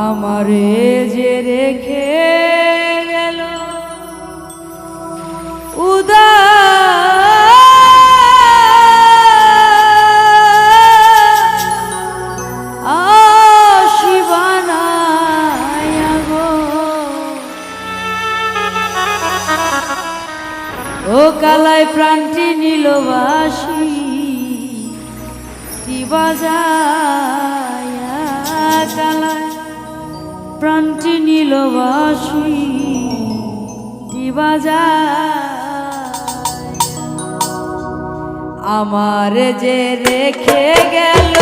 আমারে যে রেখে গেল। উদা ও কালায় প্রাণটি নীলবাসী বাজা কালা। প্রাণটি নীল বাসুই বাজা আমার যে রেখে গেল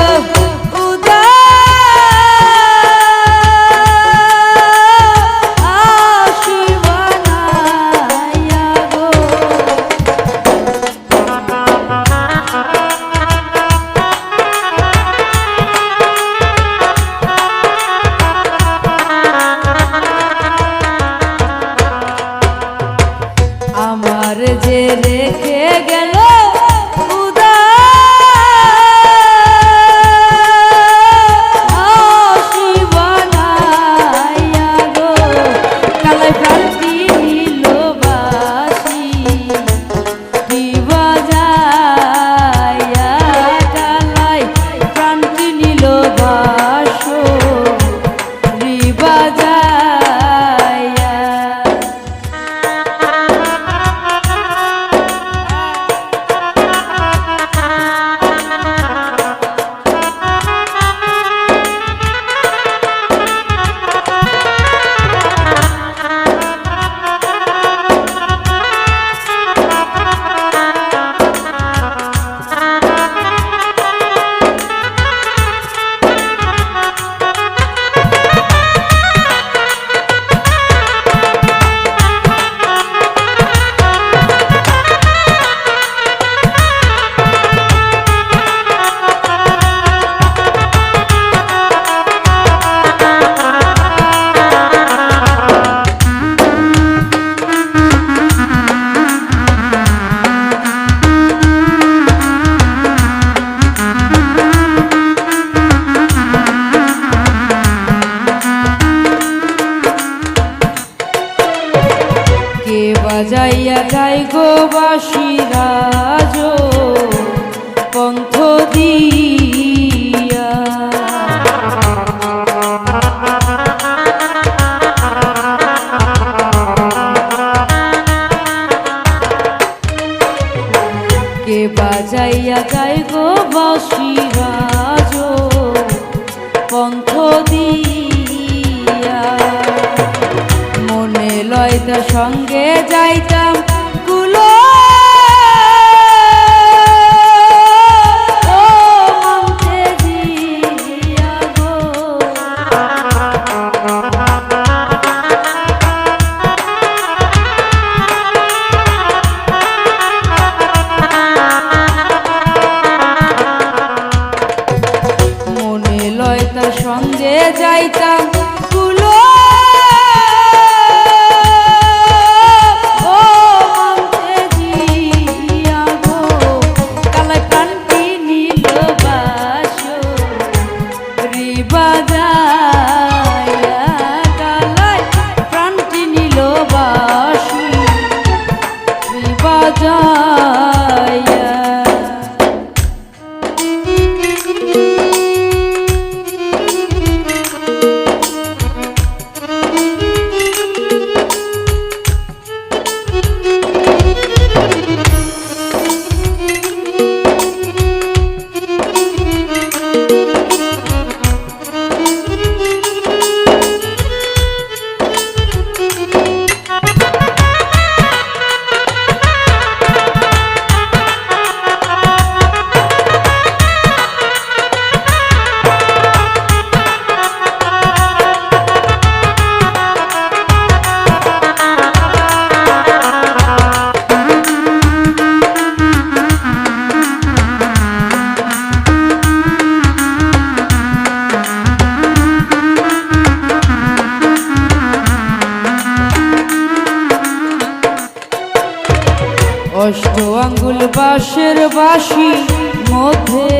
সঙ্গে যাইতা রাজা অষ্ট আঙ্গুল বাসের বাসি মধ্যে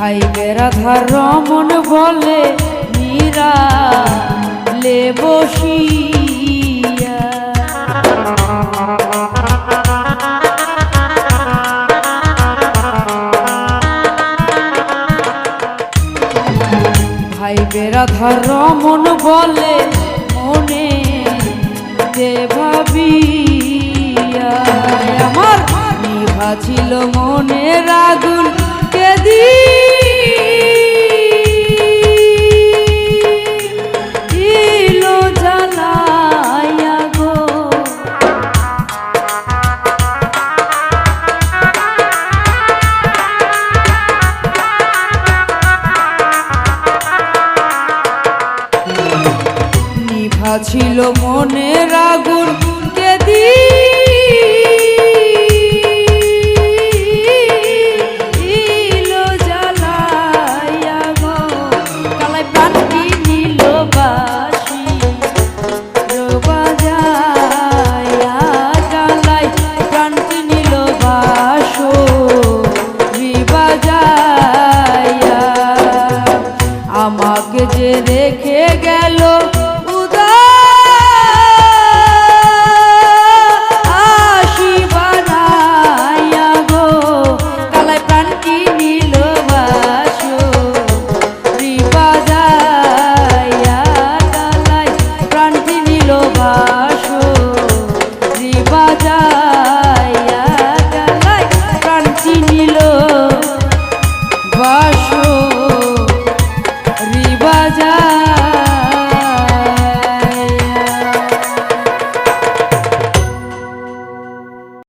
ভাই বেড়াধার রমন বলে, মীরা লে বসিয়া। ভাই বেড়াধার রমন বলে, মনে যে ভাবিয়া, আমার নিভা মনে মনের আগুন ছিল মনের আগুন।